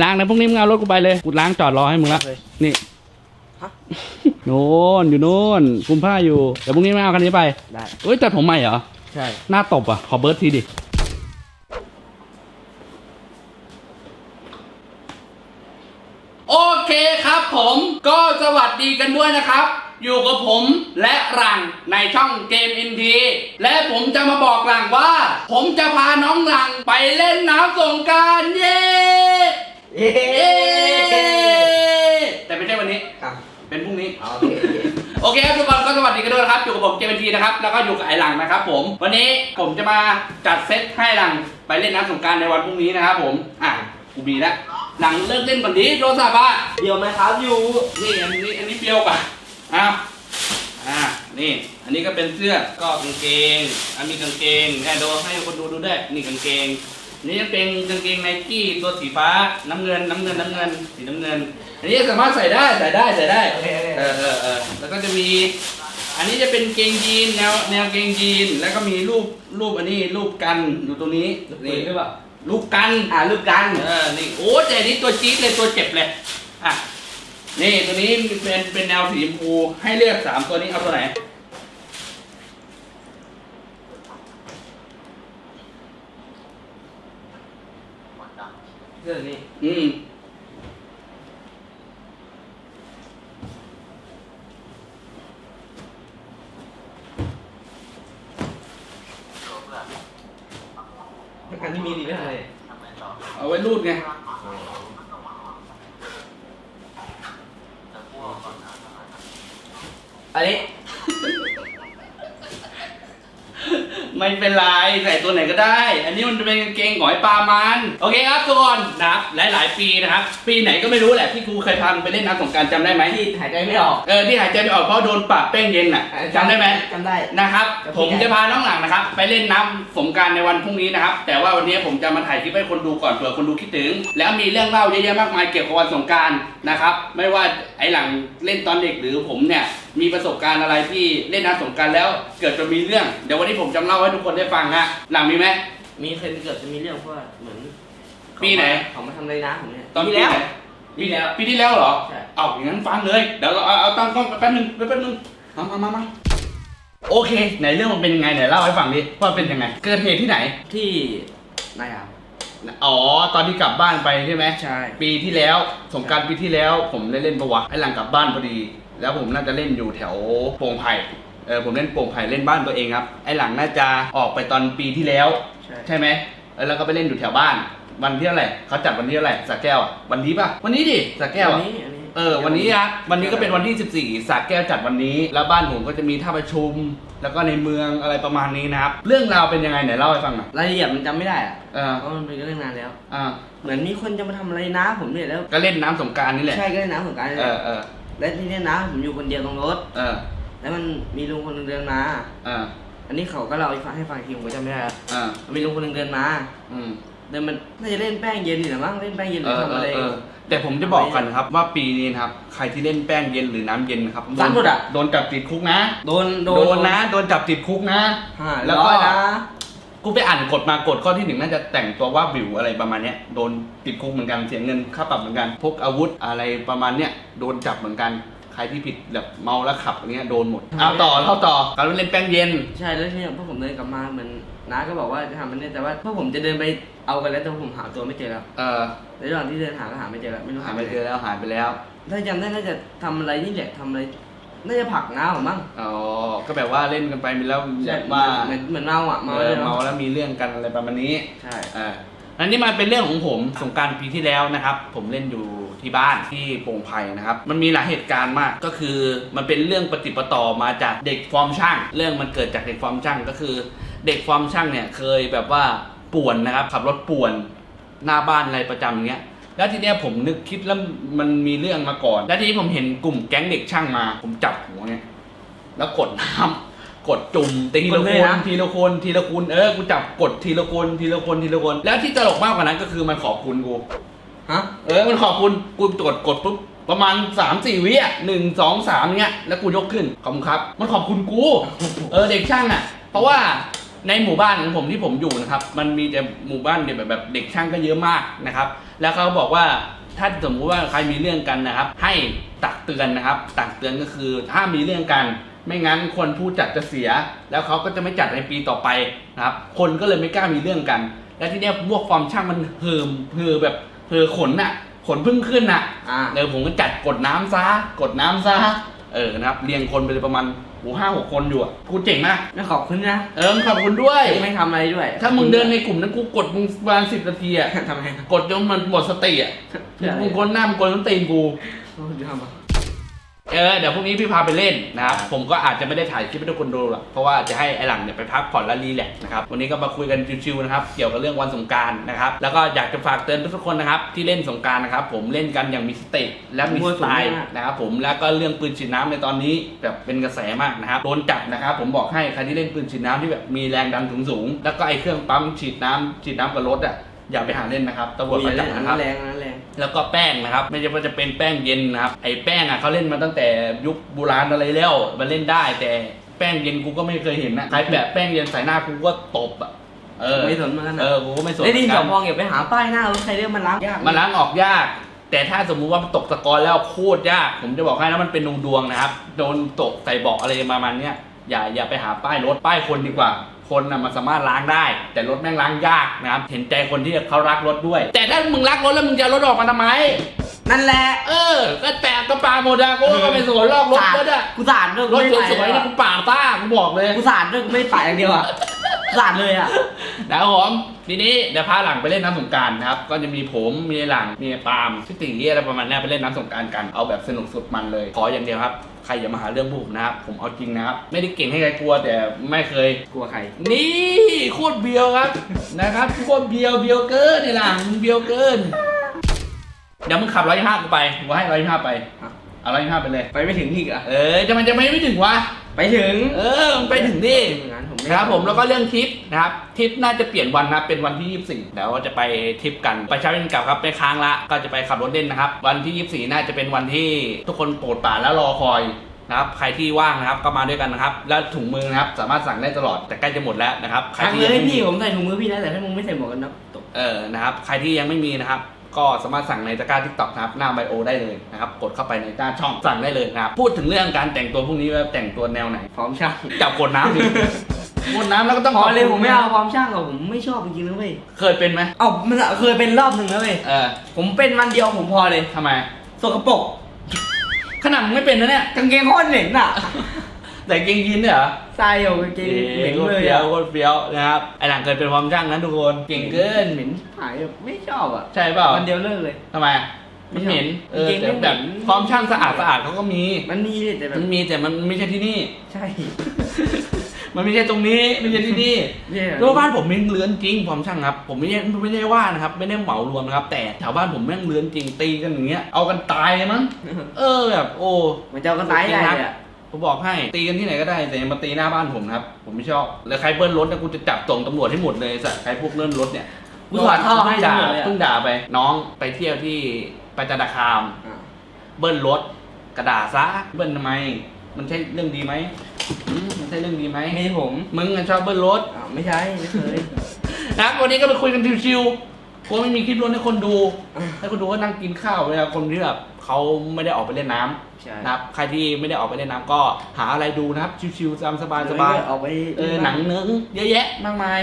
ล้างนะพรุ่งนี้มึงเอารถกูไปเลยกูล้างจอดรอให้มึงละเลยนี่ฮะโน่นอยู่โน่นคุมผ้าอยู่เดี๋ยวพรุ่งนี้ไม่เอาคันนี้ไปได้เอ้ยแต่ผมใหม่เหรอใช่หน้าตบอะขอเบิร์ดทีดิโอเคครับผมก็สวัสดีกันด้วยนะครับ อยู่กับผมและหลังในช่องเกมอินทีและผมจะมาบอกหลังว่า ผมจะพาน้องหลังไปเล่นน้ำสงกรารเย้ เย้เย้แต่ไม่ใช่วันนี้ ครับเป็นพรุ่งนี้เอาโอเคโอเคครับทุกคนก็สวัสดีกันด้วยนะครับ อยู่กับผมเจมทีนะครับ แล้วก็อยู่กับไอหลังนะครับผม วันนี้ผมจะมาจัดเซตให้หลังไปเล่นน้ำสงกรารในวันพรุ่งนี้นะครับผม อะ กูมีแล้วหลังเลิกเล่นก่อนดีโทรศัพท์อะเดี๋ยวไหมครับอยู่นี่อันนี้อันนี้เปรี้ยวกว่าอ้าวอ่า นี่ อันนี้ก็เป็นเสื้อ ก็กางเกง อันนี้กางเกงแค่ดูให้คนดูดูด้วยนี่กางเกง นี่จะเป็นกางเกงไนกี้ตัวสีฟ้าน้ำเงินน้ำเงินน้ำเงินสีน้ำเงิน อันนี้สามารถใส่ได้ใส่ได้ใส่ได้โอเคโอเคเออเออเออแล้วก็จะมี อันนี้จะเป็นเกงยีนแนวแนวเกงยีนแล้วก็มีรูปรูปอันนี้รูปกันอยู่ตรงนี้นี่หรือเปล่ารูปกันอ่าลูกกันเออนี่โอ้แต่อันนี้ตัวจี๊ดเลยตัวเจ็บเลยอะนี่ตัวนี้เป็นเป็นแนวสีชมพูให้เลือกสามตัวนี้เอาตัวไหน เรื่องนี้ อืมอันนี้มีดีด้วยเลยเอาไว้รูดไงอันนี้ ไม่เป็นไรใส่ตัวไหนก็ได้ อันนี้มันเป็นกางเกงของไอ้ปลามันโอเคครับทุกคนนะครับหลาย ๆ ปีนะครับปีไหนก็ไม่รู้แหละที่ครูเคยพาไปเล่นน้ำสงกรารจำได้ไหมที่หายใจไม่ออก เออที่หายใจไม่ออกเพราะโดนปะแป้งเย็นน่ะจำได้ไหม จำได้ นะครับจำผมได้จะพาน้องหลังนะครับ ไปเล่นน้ำสงกรารในวันพรุ่งนี้นะครับ แต่ว่าวันนี้ผมจะมาถ่ายคลิปให้คนดูก่อนเผื่อคนดูคิดถึง แล้วมีเรื่องเล่าเยอะแยะมากมายเกี่ยวกับวันสงกรารนะครับ ไม่ว่าไอ้หลังเล่นตอนเด็กหรือผมเนี่ย มีประสบการณ์อะไรที่เล่นน้ำสงกรารแล้วเกิดจะมีเรื่อง เดี๋ยววันนี้ผมจะเล่าให้ทุกคนได้ฟังฮะหลังมีไหม มีเคยเกิดจะมีเรื่องเพราะว่าเหมือนปีไหน เขามาทำอะไรนะผมเนี่ยตอนปีปีแล้ว ไหนปีแล้ว ปีที่แล้วเหรอ ใช่ เอาอย่างนั้นฟังเลย เดี๋ยวเราเอาเอาตั้งกล้องแป๊บนึงแป๊บนึงมามามามาโอเค ไหนเรื่องมันเป็นยังไงไหนเล่าให้ฟังดิว่าเป็นยังไง เกิดเหตุที่ไหน ที่นายอะอ๋อ ตอนที่กลับบ้านไปใช่ไหม ใช่ ปีที่แล้วสงกรารปีที่แล้วผมได้เล่นประวัติไอ้หลังกลับบ้านพอดี แล้วผมน่าจะเล่นอยู่แถวโป่งไผ่เออผมเล่นโป่งไผ่เล่นบ้านตัวเองครับ ไอ้หลังน่าจะออกไปตอนปีที่แล้ว ใช่ ใช่ไหมเออแล้วก็ไปเล่นอยู่แถวบ้าน วันที่เท่าไหร่เขาจัดวันที่เท่าไหร่สระแก้วอะวันนี้ป่ะวันนี้ดิสระแก้วอัอะนนี้อันนี้เออวันนี้อะวันนี้ก็เป็นวันที่ 14สระแก้วจัดวันนี้ แล้วบ้านผมก็จะมีท่าประชุม แล้วก็ในเมืองอะไรประมาณนี้นะครับ เรื่องราวเป็นยังไงไหนเล่าให้ฟังหน่อยรายละเอียดมันจำไม่ได้อะเออเพราะมันเป็นเรื่องนานแล้ว อ่าเหมือนมีคนจะมาทำอะไรนะผมเนี่ยแล้ว ก็เล่นน้ำสงกรารนี่แหละ ใช่ก็เล่นน้ำสงกรารเออเออ และที่เนี่ยนะผมอยู่คนเดียวตรงรถ เออแล้วมันมีลุงคนหนึงเดินมา เอออันนี้เขาก็เล่าให้ฟังให้ฟังอีกทีผมก็จำไม่ได้แล้วเออมันมีลุงคนหนึงเดินมา อืม เดินมันน่าจะเล่นแป้งเย็นนี่แหละมั้งเล่นแป้งเย็นหเอรืออทำเออะไรอเออแต่ผมจะบอกกันนะครับว่าปีนี้นะครับ ใครที่เล่นแป้งเย็นหรือน้ำเย็นนะครับฟันหมดอะ โดนจับติดคุกนะ โดนโดนนะ โดนจับติดคุกนะห้าแล้วร้ก็อยนะ กูไปอ่านกฎมากฎข้อที่หนึ่งน่าจะแต่งตัวว่าบิวอะไรประมาณเนี้ยโดนติดคุกเหมือนกันเสียเงินค่าปรับเหมือนกันพกอาวุธอะไรประมาณเนี้ยโดนจับเหมือนกันใครที่ผิดแบบเมาแล้วขับอย่างเงี้ยโดนหมดเอาต่อเท่าต่อการเล่นแป้งเย็น ใช่แล้วทีนี้พวกผมเดินกลับมาเหมือนน้าก็บอกว่าจะทำมันเนี่ยแต่ว่าพวกผมจะเดินไปเอากันแล้วแต่ผมหาตัวไม่เจอแล้วเออในระหว่างที่เดินหาก็หาไม่เจอแล้วไม่รู้หาหายไปไปไหเจอนแล้วหายไปแล้ว ถ้าจำได้น่าจะทำอะไรนี่แหละทำอะไร น่าจะผลักน้าผมมั้งอ๋อ ก็แบบว่าเล่นกันไปมีแล้วใช่แบบว่าเหมือนเหมือนเมาอะเมาเมาเลยเมาแล้วมีเรื่องกันอะไรประมาณนี้ใช่อ่าอันนี้มาเป็นเรื่องของผมสงกรารปีที่แล้วนะครับ ผมเล่นอยู่ที่บ้านที่โป่งไผ่นะครับ มันมีหลายเหตุการณ์มากก็คือมันเป็นเรื่องปฏิปต่อมาจากเด็กฟอร์มช่าง เรื่องมันเกิดจากเด็กฟอร์มช่างก็คือ เด็กฟอร์มช่างเนี่ยเคยแบบว่าป่วนนะครับขับรถป่วนหน้าบ้านอะไรประจำอย่างเงี้ย แล้วทีเนี้ยผมนึกคิดแล้วมันมีเรื่องมาก่อน แล้วทีนี้ผมเห็นกลุ่มแก๊งเด็กช่างมา ผมจับหัวเนี่ยแล้วกดน้ำกดจุ่มทีละคนทีละคนทีละคนเออกูจับกดทีละคนทีละคนทีละคน แล้วที่ตลกมากกว่านั้นก็คือมันขอบคุณกูฮะเออมันขอบคุณกูกดกดปุ๊บประมาณ3ามสี่วิอะหนึ่งสองสามเงี้ยแล้วกูยกขึ้นขอบคุณครับ มันขอบคุณกู เออเด็กช่างอะ เพราะว่า ในหมู่บ้านของผมที่ผมอยู่นะครับ มันมีแต่หมู่บ้านเด็กแบบแบบเด็กช่างก็เยอะมากนะครับ แล้วเขาบอกว่าถ้าสมมติว่าใครมีเรื่องกันนะครับ ให้ตักเตือนนะครับ ตักเตือนก็คือถ้ามีเรื่องกัน ไม่งั้นคนผู้จัดจะเสีย แล้วเขาก็จะไม่จัดในปีต่อไปนะครับ คนก็เลยไม่กล้ามีเรื่องกัน แล้วที่เนี้ยพวกฟอร์มช่างมันเหิมเหือแบบเหือขนน่ะขนเพิ่งขึ้นน่ะอ่า เดี๋ยวผมก็จัดกดน้ำซะกดน้ำซะเออนะครับเรียงคนไปเลยประมาณ โอ้ห้าหกคนอยู่อะกูเจ๋งนะไม่ขอบคุณนะเออขอบคุณด้วยไม่ทำอะไรด้วยถ้ามึงเดินในกลุ่มนั้นกูกดมึงประมาณสิบนาทีอะทำไมกดจนมันหมดสติอะเพื่ออะไร มึงคนหน้ามึงคนต้นตีนกู โอ้ยทำอะ เออเดี๋ยวพรุ่งนี้พี่พาไปเล่นนะครับผมก็อาจจะไม่ได้ถ่ายคลิปให้ทุกคนดูหรอกเพราะว่าจะให้ไอหลังเนี่ยไปพักผ่อนและรีแลกซ์นะครับวันนี้ก็มาคุยกันชิวๆนะครับเกี่ยวกับเรื่องวันสงกรารนะครับแล้วก็อยากจะฝากเตือนทุกๆคนนะครับที่เล่นสงกรารนะครับผมเล่นกันอย่างมีสติและมีสไตล์นะครับผมแล้วก็เรื่องปืนฉีดน้ำในตอนนี้แบบเป็นกระแสมากนะครับโดนจับนะครับผมบอกให้ใครที่เล่นปืนฉีดน้ำที่แบบมีแรงดันสูงๆแล้วก็ไอ้เครื่องปั๊มฉีดน้ำฉีดน้ำกับรถอะอย่าไปหาเล่นนะครับตำรวจไปจับนะครับ แรงนนั้นแรง แล้วก็แป้งนะครับ ไม่ใช่ว่าจะเป็นแป้งเย็นนะครับไอ้แป้งอะเขาเล่นมาตั้งแต่ยุคโบราณอะไรแล้วมันเล่นได้แต่แป้งเย็นกูก็ไม่เคยเห็นนะใครแปะแป้งเย็นใส่หน้ากูก็ตบอะเออไม่สนเหมือนกันนะเออกูก็ไม่สนไอ้ยนี่เหมืเดี๋อยนวกันพองอย่าไปหาป้ายหน้ารถใครเรื่องมันล้างยากมันล้างออกยาก แต่ถ้าสมมุติว่ามันตกตะกอนแล้วโคตรยาก ผมจะบอกให้นะมันเป็นดวงดวงๆนะครับโดนตกใส่เบาะอะไรประมาณเนี้ย อย่าอย่าไปหาป้ายรถป้ายคนดีกว่า คนนะมันสามารถล้างได้ แต่รถแม่งล้างยากนะครับเห็นใจคนที่เขารักรถด้วย แต่ถ้ามึงรักรถแล้วมึงจะเอารถออกมาทำไม นั่นแหละ เออ ก็แปะก็ปาหมดอะกูก็ไปสวนลอกรถรถอะกูสาดด้วยรถกูไม่สวยๆไปนี่กูป่าต้ากูบอกเลยกูสาดด้วยกูไม่ไปอย่างเดียวอะสาดเลยอะนะครับผมทีนี้เดี๋ยวพาหลังไปเล่นน้ำสงกรารนะครับ ก็จะมีผมมีหลังมีปาล์มชิติอะไรประมาณเนี้ยไปเล่นน้ำสงกรารกันเอาแบบสนุกสุดมันเลยขออย่างเดียวครับ ใครอย่ามาหาเรื่องพวกผมนะครับ ผมเอาจริงนะครับ ไม่ได้เก่งให้ใครกลัวแต่ไม่เคยกลัวใคร นี่โคตรเบียวครับนะครับโคตรเบียวเบียวเกินนี่หลังมึงเบียวเกิน เดี๋ยวมึงขับร้อยห้ากูไปกูให้ร้อยห้าไปอะ เอาร้อยห้าไปเลย ไปไม่ถึงอีกอะ เออจะมันจะไม่ไม่ถึงวะ ไปถึง เออมันไปถึงนี่งั้นผมไม่นะครับผมแล้วก็เรื่องทริปนะครับทริปน่าจะเปลี่ยนวันนะครับเป็นวันที่ 24เดี๋ยวจะไปทริปกันไปเช้าเย็นกลับครับไปค้างละก็จะไปขับรถเล่นนะครับ วันที่ 24 น่าจะเป็นวันที่ทุกคนโปรดปรานและรอคอยนะครับใครที่ว่างนะครับก็มาด้วยกันนะครับแล้วถุงมือนะครับสามารถสั่งได้ตลอดแต่ใกล้จะหมดแล้วนะครับใครครั้งที่เลยังยไม่มีพี่ผมใส่ถุงมือพี่นะแต่ถ้ามึงไม่ใส่หมวกกันน็อกตก เออนะครับใครที่ยังไม่มีนะครับ ก็สามารถสั่งในตะกร้าทิกตอกนะครับหน้าไบโอได้เลยนะครับ กดเข้าไปในหน้าช่องสั่งได้เลยนะครับ พูดถึงเรื่องการแต่งตัวพวกนี้ว่าแต่งตัวแนวไหน พร้อมช่างจับกดน้ำดิ กดน้ำแล้วก็ต้องพอเลยขบผคุมณไม่เอาพร้อมช่างหรอกผมไม่ชอบจริงๆนะเว้ยเคยเป็นไหมเอ้ามันเคยเป็นรอบหนึ่งแล้วเว้ยเออผมเป็นวันเดียวผมพอเลยทำไมสกปรกขนาดมึงไม่เป็นนะเนี่ยกางเกงโคตรเหม็นอะ แต่เกงยีนเนี่ยเหรอใส่อยู่กางเกงเหม็นโคตรเลยเฟี้ยอะวโคตรเฟี้ยวนะครับไอหลังเคยเป็นความช่างนะทุกคนเก่งเกินเหม็นหายแบบไม่ชอบอะใช่เปล่าวันเดียวเลิกเลย ทำไมอะมันเหม็นเออเกงแต่ไม่เหม็น แบบความช่างสะอาดสะอาดเขาก็มี มันมีแต่แบบมันมีแต่มันไม่ใช่ที่นี่ ใช่ มันไม่ใช่ตรงนี้ไม่ใช่ที่นี่แย่เพราะว่าบ้านผมแม่งเลื้อนจริงความช่างครับ ผมไม่ได้ไม่ได้ว่านะครับ ไม่ได้เหมารวมนะครับ แต่แถวบ้านผมแม่งเลื้อนจริงตีกันอย่างเงี้ย เอากันตายเลยมั้ง เออแบบโอ้ มันจะเอากันตายได้เลยอะ ผมบอกให้ตีกันที่ไหนก็ได้แต่อย่ามาตีหน้าบ้านผมนะครับ ผมไม่ชอบแล้วใครเบิ้ลรถนะกูจะจับส่งตำรวจให้หมดเลยสัตว์ใครพวกเบิ้ลรถเนี่ยกูถอดท่อให้เพิ่งด่าตำรวจเลยอะเพิ่งด่าไป น้องไปเที่ยวที่ประจันตคามอะเบิ้ลรถกระดาษซะเบิ้ลทำไม มันใช่เรื่องดีไหมอืมมันใช่เรื่องดีไหมไม่ใช่ผมมึงอะชอบเบิ้ลรถอะไม่ใช่ไม่เคย นะครับวันนี้ก็ไปคุยกันชิวๆกลัวไม่มีคลิปล้วนให้คนดู ให้คนดูก็นั่งกินข้าวเวลาคนที่แบบ เขาไม่ได้ออกไปเล่นน้ำใช่นะครับ ใครที่ไม่ได้ออกไปเล่นน้ำก็หาอะไรดูนะครับ ชิวๆตามสบายสบายออกไปเออหนังเนื้อเยอะแยะมากมาย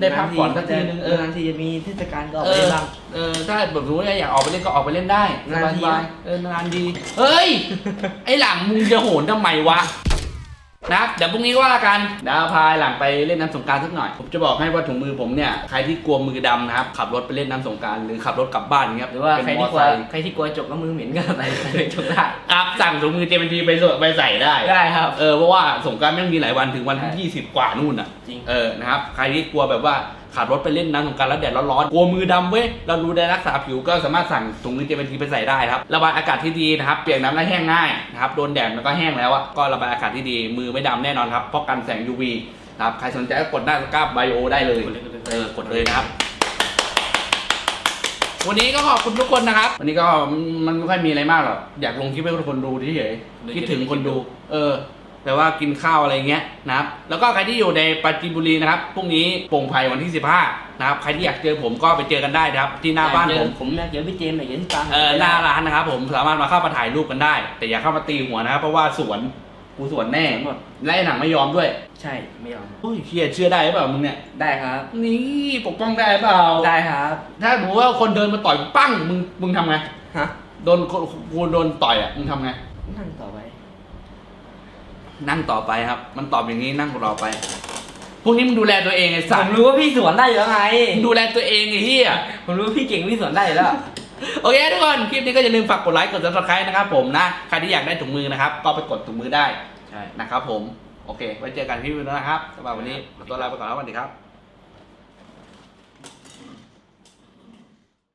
ได้พักผ่อนสักทีนึงเออ นานทีจะมีเทศกาลก็ออกเอไปอบ้าง เออถ้าแบบสมมติว่าอยากออกไปเล่นก็ออกไปเล่นได้สนานบายทีสบายเออนานดี เฮ้ย ไอหลังมึงจะโหนทำไมวะ นะครับเดี๋ยวพรุ่งนี้ว่ากันเดี๋ยวพาหลังไปเล่นน้ำสงกรารสักหน่อย ผมจะบอกให้ว่าถุงมือผมเนี่ยใครที่กลัวมือดำนะครับขับรถไปเล่นน้ำสงกรารหรือขับรถกลับบ้านอย่างเงี้ยหรือว่าเป็นใครมอที่กลัไซวค์ใครที่กลัวจกแล้วมือเหม็นก็ใส่ใส่จกได้ครับสั่งถุงมือเจมทีไปสวไปใส่ได้ ได้ครับ เออเพราะว่าสงกรารแม่งมีหลายวันถึงวันที่ใช่ยี่สิบกว่านู่นอะจริง เออนะครับใครที่กลัวแบบว่า ขับรถไปเล่นน้ำสงกรารแล้วแดดร้อนๆกลัวมือดำเว้ยเรารู้ได้รักษาผิวก็สามารถสั่งถุงมือเจมทีไปใส่ได้ครับระบายอากาศที่ดีนะครับเปียกน้ำแล้วแห้งง่ายนะครับโดนแดดมันก็แห้งแล้วอะก็ระบายอากาศที่ดี มือไม่ดำแน่นอนครับเพราะกันแสง UV นะครับใครสนใจก็กดหน้าตะกร้าไบโอได้เลยกดเลยกดเลยเออกดเลยนะครับ วันนี้ก็ขอบคุณทุกคนนะครับ วันนี้ก็มันไม่ค่อยมีอะไรมากหรอก อยากลงคลิปให้ทุกคนดูเฉยๆคิดถึงคนดู เออ แปลว่ากินข้าวอะไรเงี้ยนะครับ แล้วก็ใครที่อยู่ในปราจีนบุรีนะครับพรุ่งนี้โป่งไผ่วันที่ 15นะครับใครที่อยากเจอผมก็ไปเจอกันได้นะครับ ที่หน้าบ้านผมผมอยากเจอพี่เจมส์อยากเจอพี่ตังเออหน้าร้านนะครับผมสามารถมาเข้ามาถ่ายรูปกันได้ แต่อย่าเข้ามาตีหัวนะครับเพราะว่าสวนกูสวนแน่หมดและไอ้หนังไม่ยอมด้วย ใช่ไม่ยอมโอ้ยเฮียเชื่อได้หรือเปล่ามึงเนี่ยได้ครับ นี่ปกป้องได้หรือเปล่าได้ครับ ถ้าสมมติว่าคนเดินมาต่อยปั้งมึงมึงทำไงฮะโดนคนกูโดนต่อยอะมึงทำไงนั่งต่อไป นั่งต่อไปครับ มันตอบอย่างนี้นั่งรอไป พวกนี้มึงดูแลตัวเองไอ้ผสัตมว์รู้ว่าพี่สวนได้อยู่แล้วไง มึงดูแลตัวเองไอ้เหี้ย ผมรู้ว่าพี่เก่งพี่สวนได้อยู่แล้ว โอเคทุกคน คลิปนี้ก็อย่าลืมฝากกดไลค์ กด subscribe นะครับผมนะ ใครที่อยากได้ถุงมือนะครับ ก็ไปกดถุงมือได้ใช่ นะครับผม โอเค ไว้เจอกันที่วิดีโอนะครับสำหรับวันนี้ขอตัวลาไปก่อนแล้วสวัสดีครับ